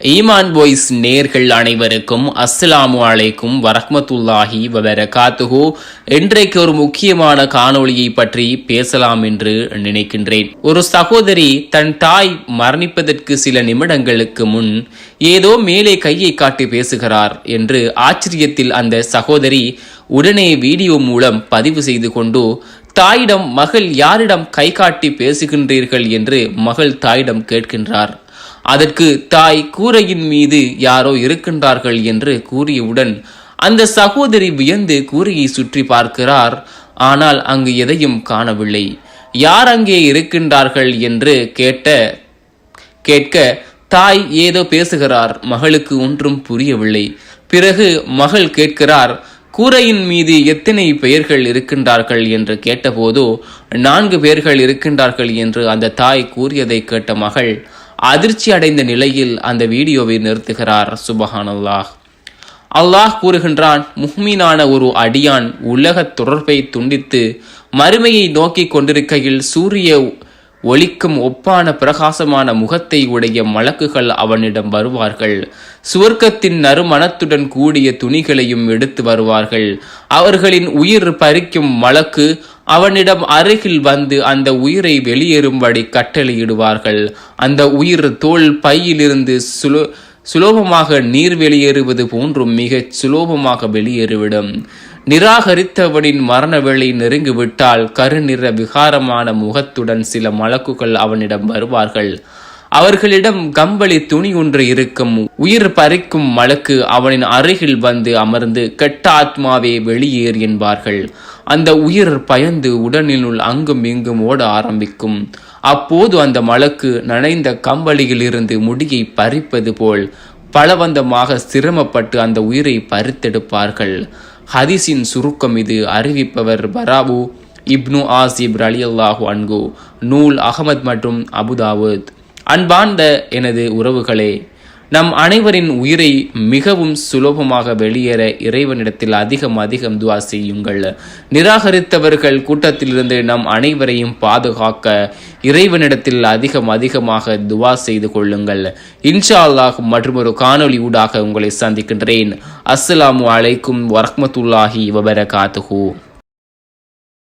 ஈமான் பாய்ஸ் நேர்கள் அனைவருக்கும் அஸ்ஸலாமு அலைக்கும் வரஹ்மத்துல்லாஹி வபரகாத்துஹு. இன்றைக்கு ஒரு முக்கியமான காணொளியை பற்றி பேசலாம் என்று நினைக்கின்றேன். ஒரு சகோதரி தன் தாய் மரணிப்பதற்கு சில நிமிடங்களுக்கு முன் ஏதோ மேலே கையை காட்டி பேசுகிறார் என்று ஆச்சரியத்தில் அந்த சகோதரி உடனே வீடியோ மூலம் பதிவு செய்து கொண்டு தாயிடம் மகள் யாரிடம் கை காட்டி பேசுகின்றீர்கள்? என்று மகள் தாயிடம் கேட்கின்றார். அதற்கு தாய் கூரையின் மீது யாரோ இருக்கின்றார்கள் என்று கூறியவுடன் அந்த சகோதரி வியந்து கூரையை சுற்றி பார்க்கிறார். ஆனால் அங்கு எதையும் காணவில்லை. யார் அங்கே இருக்கின்றார்கள் என்று கேட்ட கேட்க தாய் ஏதோ பேசுகிறார். மகளுக்கு ஒன்றும் புரியவில்லை. பிறகு மகள் கேட்கிறார் கூரையின் மீது எத்தனை பெயர்கள் இருக்கின்றார்கள்? என்று கேட்டபோதோ நான்கு பேர்கள் இருக்கின்றார்கள் என்று அந்த தாய் கூறியதை கேட்ட மகள் அதிர்ச்சி அடைந்த நிலையில் அந்த வீடியோவை நிறுத்துகிறார். சுபஹானல்லாஹ். அல்லாஹ் கூறுகின்றான் முஹ்மீனான ஒரு அடியான் உலக தொடர்பை துண்டித்து மறுமையை நோக்கி கொண்டிருக்கையில் சூரிய ஒளிக்கும் ஒப்பான பிரகாசமான முகத்தை உடைய மலக்குகள் அவனிடம் வருவார்கள். சுவர்க்கத்தின் நறுமணத்துடன் கூடிய துணிகளையும் எடுத்து வருவார்கள். அவர்களின் உயிர் பறிக்கும் மலக்கு அவனிடம் அருகில் வந்து அந்த உயிரை வெளியேறும்படி கட்டளையிடுவார்கள். அந்த உயிர் தோல் பையிலிருந்து சுலோ சுலோபமாக நீர் வெளியேறுவது போன்றும் மிகச் சுலோபமாக வெளியேறிவிடும். நிராகரித்தவனின் மரண வேளை நெருங்கிவிட்டால் கருநிற விகாரமான முகத்துடன் சில மலக்குகள் அவனிடம் வருவார்கள். அவர்களிடம் கம்பளி துணி ஒன்று இருக்கும். உயிர் பறிக்கும் மலக்கு அவனின் அருகில் வந்து அமர்ந்து கெட்ட ஆத்மாவே வெளியேறு என்பார்கள். அந்த உயிர் பயந்து உடலினுள் அங்கும் இங்கும் ஓட ஆரம்பிக்கும். அப்போது அந்த மலக்கு நனைந்த கம்பளியிலிருந்து முடியை பறிப்பது போல் பலவந்தமாக சிரமப்பட்டு அந்த உயிரை பறித்தெடுப்பார்கள். ஹதீஸின் சுருக்கம் இது. அறிவிப்பவர் பராபு இப்னு ஆசிப் அலி அல்லாஹு அன்கு நூல் அகமத் மற்றும் அபுதாவுத் அன்பார்ந்த எனது உறவுகளே நம் அனைவரின் உயிரை மிகவும் சுலபமாக வெளியேற இறைவனிடத்தில் அதிகம் அதிகம் துவா செய்யுங்கள். நிராகரித்தவர்கள் கூட்டத்திலிருந்து நம் அனைவரையும் பாதுகாக்க இறைவனிடத்தில் அதிகம் அதிகமாக துவா செய்து கொள்ளுங்கள். இன்ஷா அல்லாஹ் மற்றொரு காணொளி ஊடாக உங்களை சந்திக்கின்றேன். அஸ்ஸலாமு அலைக்கும் வரஹ்மத்துல்லாஹி வபரகாத்துஹூ.